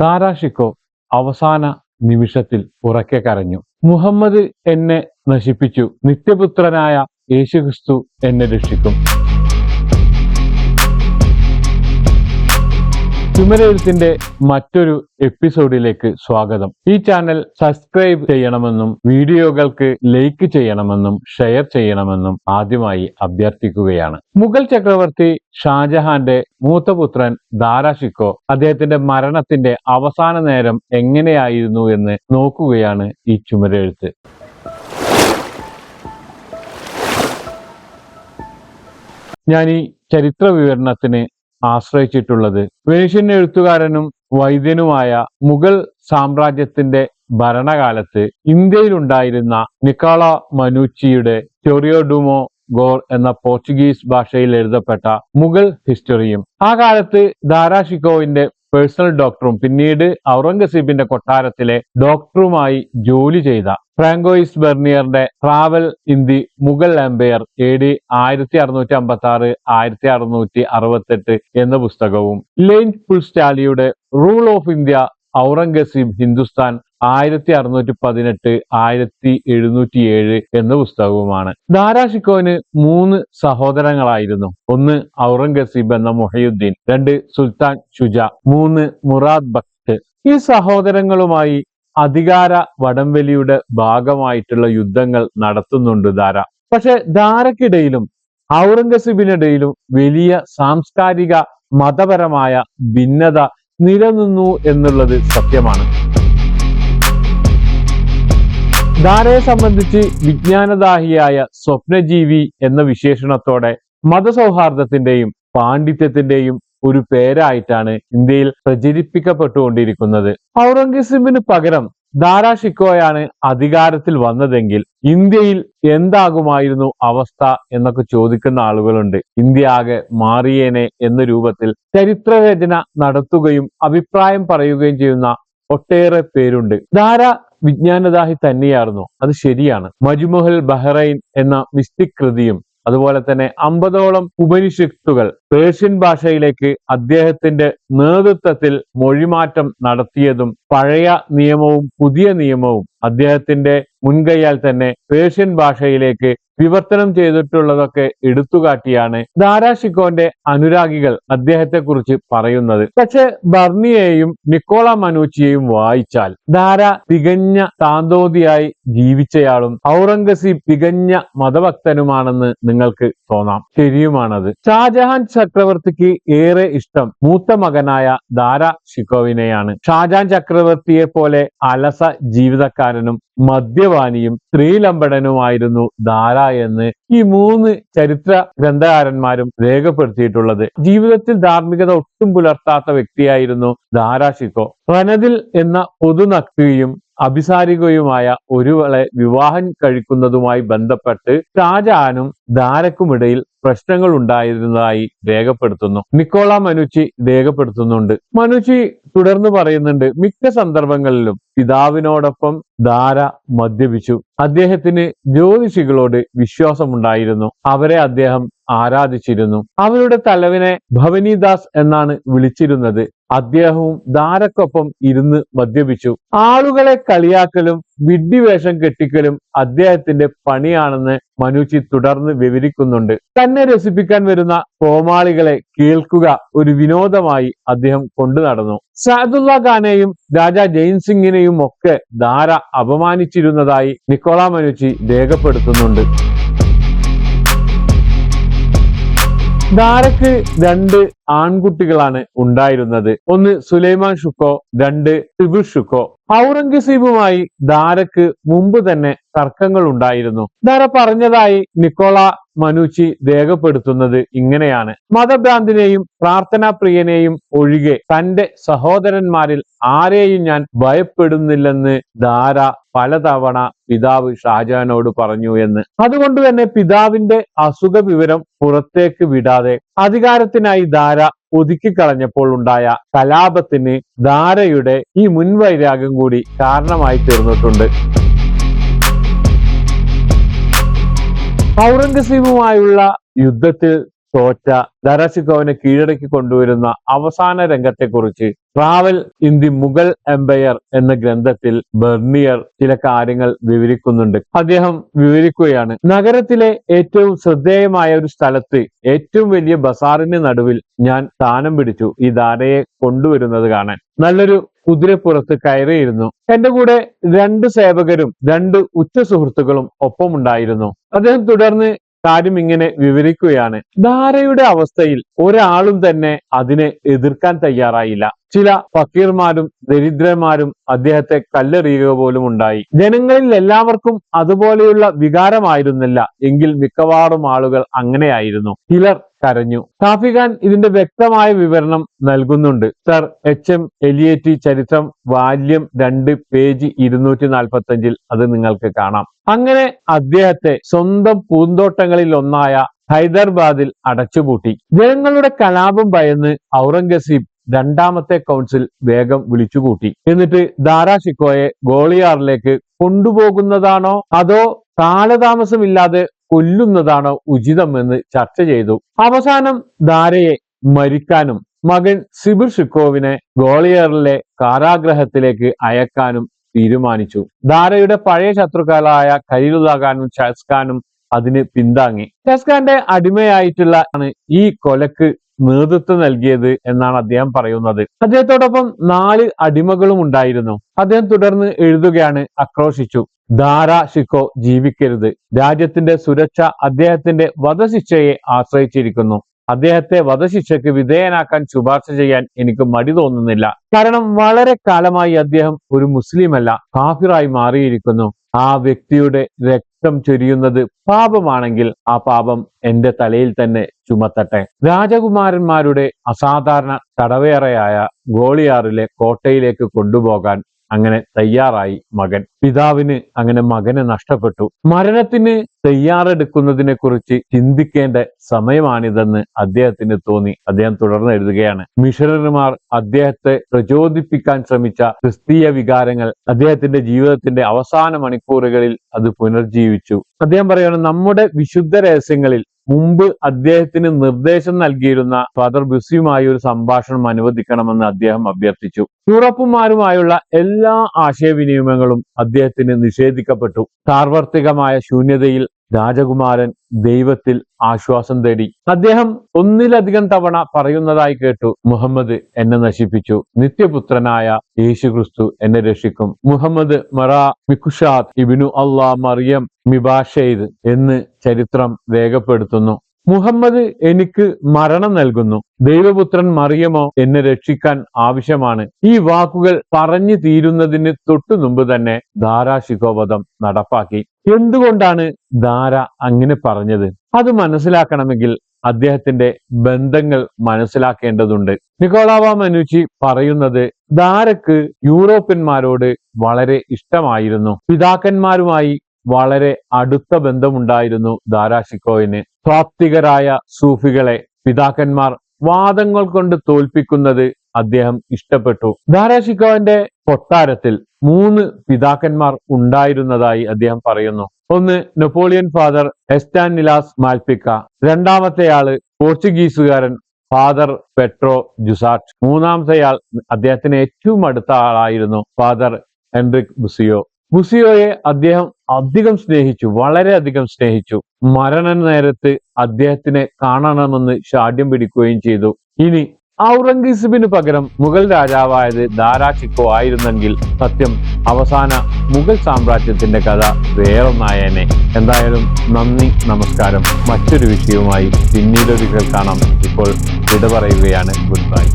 താരാഷിക്കോ അവസാന നിമിഷത്തിൽ ഉറക്കെ കരഞ്ഞു. മുഹമ്മദ് എന്നെ നശിപ്പിച്ചു. നിത്യപുത്രനായ യേശുക്രിസ്തു എന്നെ രക്ഷിക്കും. ചുമരെഴുത്തിന്റെ മറ്റൊരു എപ്പിസോഡിലേക്ക് സ്വാഗതം. ഈ ചാനൽ സബ്സ്ക്രൈബ് ചെയ്യണമെന്നും വീഡിയോകൾക്ക് ലൈക്ക് ചെയ്യണമെന്നും ഷെയർ ചെയ്യണമെന്നും ആദ്യമായി അഭ്യർത്ഥിക്കുകയാണ്. മുഗൾ ചക്രവർത്തി ഷാജഹാന്റെ മൂത്തപുത്രൻ ദാരാഷിക്കോ അദ്ദേഹത്തിന്റെ മരണത്തിന്റെ അവസാന നേരം എങ്ങനെയായിരുന്നു എന്ന് നോക്കുകയാണ് ഈ ചുമരെഴുത്ത് ഞാൻ ഈ ചരിത്ര വിവരണത്തിന് ആശ്രയിച്ചിട്ടുള്ളത്. വേഷ്യൻ എഴുത്തുകാരനും വൈദ്യനുമായ മുഗൾ സാമ്രാജ്യത്തിന്റെ ഭരണകാലത്ത് ഇന്ത്യയിലുണ്ടായിരുന്ന നിക്കോള മനുച്ചിയുടെ ടൊറിയോഡുമോ ഗോർ എന്ന പോർച്ചുഗീസ് ഭാഷയിൽ എഴുതപ്പെട്ട മുഗൾ ഹിസ്റ്ററിയും ആ കാലത്ത് ദാരാഷിക്കോവിന്റെ പേഴ്സണൽ ഡോക്ടറും പിന്നീട് ഔറംഗസീബിന്റെ കൊട്ടാരത്തിലെ ഡോക്ടറുമായി ജോലി ചെയ്ത Francois ബെർണിയറിന്റെ travel in the Mughal empire A D ആയിരത്തി അറുന്നൂറ്റി അമ്പത്തി ആറ് ആയിരത്തി അറുന്നൂറ്റി അറുപത്തെട്ട് എന്ന പുസ്തകവും. Lane പുൾസ്റ്റാലിയുടെ rule of India Aurangzeb Hindustan ആയിരത്തി അറുന്നൂറ്റി പതിനെട്ട് ആയിരത്തി എഴുന്നൂറ്റി ഏഴ് എന്ന പുസ്തകവുമാണ്. ദാരാഷിക്കോന് മൂന്ന് സഹോദരങ്ങളായിരുന്നു. ഒന്ന് ഔറംഗസീബ് എന്ന മുഹയുദ്ദീൻ രണ്ട് സുൽത്താൻ ഷുജ മൂന്ന് മുറാദ് ബക്ത് ഈ സഹോദരങ്ങളുമായി അധികാര വടംവലിയുടെ ഭാഗമായിട്ടുള്ള യുദ്ധങ്ങൾ നടത്തുന്നുണ്ട് ദാര പക്ഷെ ദാരക്കിടയിലും ഔറംഗസീബിനിടയിലും വലിയ സാംസ്കാരിക മതപരമായ ഭിന്നത നിലനിന്നു എന്നുള്ളത് സത്യമാണ്. ദാരയെ സംബന്ധിച്ച് വിജ്ഞാനദാഹിയായ സ്വപ്നജീവി എന്ന വിശേഷണത്തോടെ മതസൗഹാർദ്ദത്തിന്റെയും പാണ്ഡിത്യത്തിന്റെയും ഒരു പേരായിട്ടാണ് ഇന്ത്യയിൽ പ്രചരിപ്പിക്കപ്പെട്ടുകൊണ്ടിരിക്കുന്നത്. ഔറംഗസീബിന് പകരം ദാരാ ഷിക്കോയാണ് അധികാരത്തിൽ വന്നതെങ്കിൽ ഇന്ത്യയിൽ എന്താകുമായിരുന്നു അവസ്ഥ എന്നൊക്കെ ചോദിക്കുന്ന ആളുകളുണ്ട്. ഇന്ത്യ ആകെ മാറിയേനെ എന്ന രൂപത്തിൽ ചരിത്രരചന നടത്തുകയും അഭിപ്രായം പറയുകയും ചെയ്യുന്ന ഒട്ടേറെ പേരുണ്ട്. ധാര വിജ്ഞാനദാഹി തന്നെയായിരുന്നു. അത് ശരിയാണ്. മജുമഹൽ ബഹ്റൈൻ എന്ന മിസ്റ്റിക് കൃതിയും അതുപോലെ തന്നെ അമ്പതോളം ഉപനിഷത്തുകൾ പേർഷ്യൻ ഭാഷയിലേക്ക് അദ്ദേഹത്തിന്റെ നേതൃത്വത്തിൽ മൊഴിമാറ്റം നടത്തിയതും പഴയ നിയമവും പുതിയ നിയമവും അദ്ദേഹത്തിന്റെ മുൻകൈയാൽ തന്നെ പേർഷ്യൻ ഭാഷയിലേക്ക് വിവർത്തനം ചെയ്തിട്ടുള്ളതൊക്കെ എടുത്തുകാട്ടിയാണ് ദാരാഷിക്കോന്റെ അനുരാഗികൾ അദ്ദേഹത്തെ കുറിച്ച് പറയുന്നത്. പക്ഷെ ബർണിയെയും നിക്കോള മനൂച്ചിയെയും വായിച്ചാൽ ദാര തികഞ്ഞ താന്തോതിയായി ജീവിച്ചയാളും ഔറംഗസീബ് തികഞ്ഞ മതഭക്തനുമാണെന്ന് നിങ്ങൾക്ക് തോന്നാം. ശരിയുമാണത്. ഷാജഹാൻ ചക്രവർത്തിക്ക് ഏറെ ഇഷ്ടം മൂത്ത മകനായ ദാര ഷിക്കോവിനെയാണ് ഷാജഹാൻ ചക്രവർത്തിയെ പോലെ അലസ ജീവിതക്കാരനും മദ്യപാനിയും സ്ത്രീലമ്പടനുമായിരുന്നു ദാര എന്ന് ഈ മൂന്ന് ചരിത്ര ഗ്രന്ഥകാരന്മാരും രേഖപ്പെടുത്തിയിട്ടുള്ളത്. ജീവിതത്തിൽ ധാർമ്മികത ഒട്ടും പുലർത്താത്ത വ്യക്തിയായിരുന്നു ദാരാഷിക്കോ വനതിൽ എന്ന പൊതു പൊതുനക്തിയും അഭിസാരികയുമായ ഒരുവളെ വിവാഹം കഴിക്കുന്നതുമായി ബന്ധപ്പെട്ട് ഷാജഹാനും ധാരക്കുമിടയിൽ പ്രശ്നങ്ങൾ ഉണ്ടായിരുന്നതായി രേഖപ്പെടുത്തുന്നു. നിക്കോള മനുച്ചി രേഖപ്പെടുത്തുന്നുണ്ട്. മനുച്ചി തുടർന്ന് പറയുന്നുണ്ട് മിക്ക സന്ദർഭങ്ങളിലും പിതാവിനോടൊപ്പം ധാര മദ്യപിച്ചു. അദ്ദേഹത്തിന് ജ്യോതിഷികളോട് വിശ്വാസമുണ്ടായിരുന്നു. അവരെ അദ്ദേഹം ആരാധിച്ചിരുന്നു. അവരുടെ തലവനെ ഭവനിദാസ് എന്നാണ് വിളിച്ചിരുന്നത്. അദ്ദേഹവും ധാരക്കൊപ്പം ഇരുന്ന് മദ്യപിച്ചു. ആളുകളെ കളിയാക്കലും വിഡ്ഢിവേഷം കെട്ടിക്കലും അദ്ദേഹത്തിന്റെ പണിയാണെന്ന് മനുച്ചി തുടർന്ന് വിവരിക്കുന്നുണ്ട്. തന്നെ രസിപ്പിക്കാൻ വരുന്ന കോമാളികളെ കേൾക്കുക ഒരു വിനോദമായി അദ്ദേഹം കൊണ്ടു നടന്നു. സാദുല്ല ഖാനെയും രാജാ ജെയിൻ സിംഗിനെയും ഒക്കെ ധാര അപമാനിച്ചിരുന്നതായി നിക്കോള മനുച്ചി രേഖപ്പെടുത്തുന്നുണ്ട്. ധാരക്ക് രണ്ട് ആൺകുട്ടികളാണ് ഉണ്ടായിരുന്നത്. ഒന്ന് സുലൈമാൻ ഷുക്കോ രണ്ട് ടിബു ഷുക്കോ. ഔറംഗസീബുമായി ദാരക്ക് മുമ്പ് തന്നെ തർക്കങ്ങൾ ഉണ്ടായിരുന്നു. ദാര പറഞ്ഞതായി നിക്കോള മനുച്ചി രേഖപ്പെടുത്തുന്നത് ഇങ്ങനെയാണ്. മതഭ്രാന്തിനെയും പ്രാർത്ഥനാപ്രിയനെയും ഒഴികെ തന്റെ സഹോദരന്മാരിൽ ആരെയും ഞാൻ ഭയപ്പെടുന്നില്ലെന്ന് ദാര പലതവണ പിതാവ് ഷാജഹാനോട് പറഞ്ഞു എന്ന്. അതുകൊണ്ട് തന്നെ പിതാവിന്റെ അസുഖ വിവരം പുറത്തേക്ക് വിടാതെ അധികാരത്തിനായി ധാര ഒതുക്കിക്കളഞ്ഞപ്പോൾ ഉണ്ടായ കലാപത്തിന് ധാരയുടെ ഈ മുൻവൈരാഗ്യം കൂടി കാരണമായി തീർന്നിട്ടുണ്ട്. ഔറംഗസീബുമായുള്ള യുദ്ധത്തിൽ തോറ്റ ദരാഷിക്കോവിനെ കീഴടക്കി കൊണ്ടുവരുന്ന അവസാന രംഗത്തെക്കുറിച്ച് travel in the Mughal empire എന്ന ഗ്രന്ഥത്തിൽ ബെർണിയർ ചില കാര്യങ്ങൾ വിവരിക്കുന്നുണ്ട്. അദ്ദേഹം വിവരിക്കുകയാണ് നഗരത്തിലെ ഏറ്റവും ശ്രദ്ധേയമായ ഒരു സ്ഥലത്ത് ഏറ്റവും വലിയ ബസാറിന് നടുവിൽ ഞാൻ സ്ഥാനം പിടിച്ചു. ഈ ധാരയെ കൊണ്ടുവരുന്നത് കാണാൻ. നല്ലൊരു കുതിരപ്പുറത്ത് കയറിയിരുന്നു. എന്റെ കൂടെ രണ്ട് സേവകരും രണ്ട് ഉച്ച സുഹൃത്തുക്കളും ഒപ്പമുണ്ടായിരുന്നു. അദ്ദേഹം തുടർന്ന് കാര്യം ഇങ്ങനെ വിവരിക്കുകയാണ്. ധാരയുടെ അവസ്ഥയിൽ ഒരാളും തന്നെ അതിനെ എതിർക്കാൻ തയ്യാറായില്ല. ചില ഫക്കീർമാരും ദരിദ്രന്മാരും അദ്ദേഹത്തെ കല്ലെറിയുക പോലും ഉണ്ടായി. ജനങ്ങളിൽ എല്ലാവർക്കും അതുപോലെയുള്ള വികാരമായിരുന്നില്ല. എങ്കിൽ മിക്കവാറും ആളുകൾ അങ്ങനെയായിരുന്നു. ചിലർ കരഞ്ഞു. ഷാഫി ഖാൻ ഇതിന്റെ വ്യക്തമായ വിവരണം നൽകുന്നുണ്ട്. Sir H. എം. എലിയേറ്റി ചരിത്രം വാല്യം രണ്ട് പേജ് ഇരുന്നൂറ്റി നാൽപ്പത്തി അത് നിങ്ങൾക്ക് കാണാം. അങ്ങനെ അദ്ദേഹത്തെ സ്വന്തം പൂന്തോട്ടങ്ങളിൽ ഒന്നായ ഹൈദരാബാദിൽ അടച്ചുപൂട്ടി. ജനങ്ങളുടെ കലാപം ഭയന്ന് ഔറംഗസീബ് രണ്ടാമത്തെ കൗൺസിൽ വേഗം വിളിച്ചുകൂട്ടി. എന്നിട്ട് ദാരാ ഷിക്കോയെ ഗോളിയാറിലേക്ക് കൊണ്ടുപോകുന്നതാണോ? അതോ കാലതാമസമില്ലാതെ കൊല്ലുന്നതാണോ ഉചിതമെന്ന് ചർച്ച ചെയ്തു. അവസാനം ദാരയെ മരിക്കാനും മകൻ സിബിർ ഷിക്കോവിനെ ഗോളിയറിലെ കാരാഗ്രഹത്തിലേക്ക് അയക്കാനും തീരുമാനിച്ചു. ദാരയുടെ പഴയ ശത്രുക്കളായ ഖലീലുല്ലാ ഖാനും ഷഹസ് ഖാനും അതിന് പിന്താങ്ങി. ഷസ്ഖാന്റെ അടിമയായിട്ടുള്ള ഈ കൊലക്ക് നേതൃത്വം നൽകിയത് എന്നാണ് അദ്ദേഹം പറയുന്നത്. അദ്ദേഹത്തോടൊപ്പം നാല് അടിമകളും ഉണ്ടായിരുന്നു. അദ്ദേഹം തുടർന്ന് എഴുതുകയാണ് ആക്രോശിച്ചു. ധാര ശിക്കോ ജീവിക്കരുത്. രാജ്യത്തിന്റെ സുരക്ഷ അദ്ദേഹത്തിന്റെ വധശിക്ഷയെ ആശ്രയിച്ചിരിക്കുന്നു. അദ്ദേഹത്തെ വധശിക്ഷയ്ക്ക് വിധേയനാക്കാൻ ശുപാർശ ചെയ്യാൻ എനിക്ക് മടി തോന്നുന്നില്ല. കാരണം വളരെ കാലമായി അദ്ദേഹം ഒരു മുസ്ലിമല്ല കാഫിറായി മാറിയിരിക്കുന്നു. ആ വ്യക്തിയുടെ രക്തം ചൊരിയുന്നത് പാപമാണെങ്കിൽ ആ പാപം എന്റെ തലയിൽ തന്നെ ചുമത്തട്ടെ. രാജകുമാരന്മാരുടെ അസാധാരണ തടവേറയായ ഗോളിയാറിലെ കോട്ടയിലേക്ക് കൊണ്ടുപോകാൻ അങ്ങനെ തയ്യാറായി മകൻ. പിതാവിന് അങ്ങനെ മകനെ നഷ്ടപ്പെട്ടു. മരണത്തിന് തയ്യാറെടുക്കുന്നതിനെ കുറിച്ച് ചിന്തിക്കേണ്ട സമയമാണിതെന്ന് അദ്ദേഹത്തിന് തോന്നി. അദ്ദേഹം തുടർന്ന് എഴുതുകയാണ്. മിഷണറിമാർ അദ്ദേഹത്തെ പ്രചോദിപ്പിക്കാൻ ശ്രമിച്ച ക്രിസ്തീയ വികാരങ്ങൾ അദ്ദേഹത്തിന്റെ ജീവിതത്തിന്റെ അവസാന മണിക്കൂറുകളിൽ അത് പുനർജീവിച്ചു. അദ്ദേഹം പറയുകയാണ് നമ്മുടെ വിശുദ്ധ രഹസ്യങ്ങളിൽ മുമ്പ് അദ്ദേഹത്തിന് നിർദ്ദേശം നൽകിയിരുന്ന ഫാദർ ബിസിയുമായി ഒരു സംഭാഷണം അനുവദിക്കണമെന്ന് അദ്ദേഹം അഭ്യർത്ഥിച്ചു. യൂറോപ്പുമാരുമായുള്ള എല്ലാ ആശയവിനിമയങ്ങളും അദ്ദേഹത്തിന് നിഷേധിക്കപ്പെട്ടു. സാർവത്രികമായ ശൂന്യതയിൽ രാജകുമാരൻ ദൈവത്തിൽ ആശ്വാസം തേടി. അദ്ദേഹം ഒന്നിലധികം തവണ പറയുന്നതായി കേട്ടു മുഹമ്മദ് എന്നെ നശിപ്പിച്ചു. നിത്യപുത്രനായ യേശു ക്രിസ്തു എന്നെ രക്ഷിക്കും. മുഹമ്മദ് മറാ മിഖുഷാദ് ഇബിനു അള്ളാ മറിയം മിബാഷെയ്ദ് എന്ന് ചരിത്രം രേഖപ്പെടുത്തുന്നു. മുഹമ്മദ് എനിക്ക് മരണം നൽകുന്നു. ദൈവപുത്രൻ മറിയമോ എന്നെ രക്ഷിക്കാൻ ആവശ്യമാണ്. ഈ വാക്കുകൾ പറഞ്ഞു തീരുന്നതിന് തൊട്ടു മുമ്പ് തന്നെ ധാരാശിഖോവധം നടപ്പാക്കി. എന്തുകൊണ്ടാണ് ധാര അങ്ങനെ പറഞ്ഞത്? അത് മനസ്സിലാക്കണമെങ്കിൽ അദ്ദേഹത്തിന്റെ ബന്ധങ്ങൾ മനസ്സിലാക്കേണ്ടതുണ്ട്. നിക്കോളാവ മനുച്ചി പറയുന്നത് ധാരക്ക് യൂറോപ്യന്മാരോട് വളരെ ഇഷ്ടമായിരുന്നു. പിതാക്കന്മാരുമായി വളരെ അടുത്ത ബന്ധമുണ്ടായിരുന്നു ദാരാഷിക്കോയിന് സ്വാത്വികരായ സൂഫികളെ പിതാക്കന്മാർ വാദങ്ങൾ കൊണ്ട് തോൽപ്പിക്കുന്നത് അദ്ദേഹം ഇഷ്ടപ്പെട്ടു. ദാരാഷിക്കോവിന്റെ കൊട്ടാരത്തിൽ മൂന്ന് പിതാക്കന്മാർ ഉണ്ടായിരുന്നതായി അദ്ദേഹം പറയുന്നു. ഒന്ന് Napoleon father Stanislas Malpica രണ്ടാമത്തെയാൾ പോർച്ചുഗീസുകാരൻ ഫാദർ പെട്രോ ജുസാട്ട് മൂന്നാമത്തെയാൾ അദ്ദേഹത്തിന് ഏറ്റവും അടുത്ത ആളായിരുന്നു ഫാദർ ഹെൻറിക് ബുസിയോ. ബുസിയോയെ അദ്ദേഹം അധികം സ്നേഹിച്ചു വളരെയധികം സ്നേഹിച്ചു. മരണ നേരത്ത് അദ്ദേഹത്തിനെ കാണണമെന്ന് ഷാഠ്യം പിടിക്കുകയും ചെയ്തു. ഇനി ഔറംഗസീബിന് പകരം മുഗൾ രാജാവായത് ദാരാ ചിക്കോ ആയിരുന്നെങ്കിൽ സത്യം അവസാന മുഗൾ സാമ്രാജ്യത്തിന്റെ കഥ വേറൊന്നായേനെ. എന്തായാലും നന്ദി നമസ്കാരം. മറ്റൊരു വിഷയവുമായി പിന്നീടൊരിക്കൽ കാണാം. ഇപ്പോൾ വിട പറയുകയാണ്. Good bye.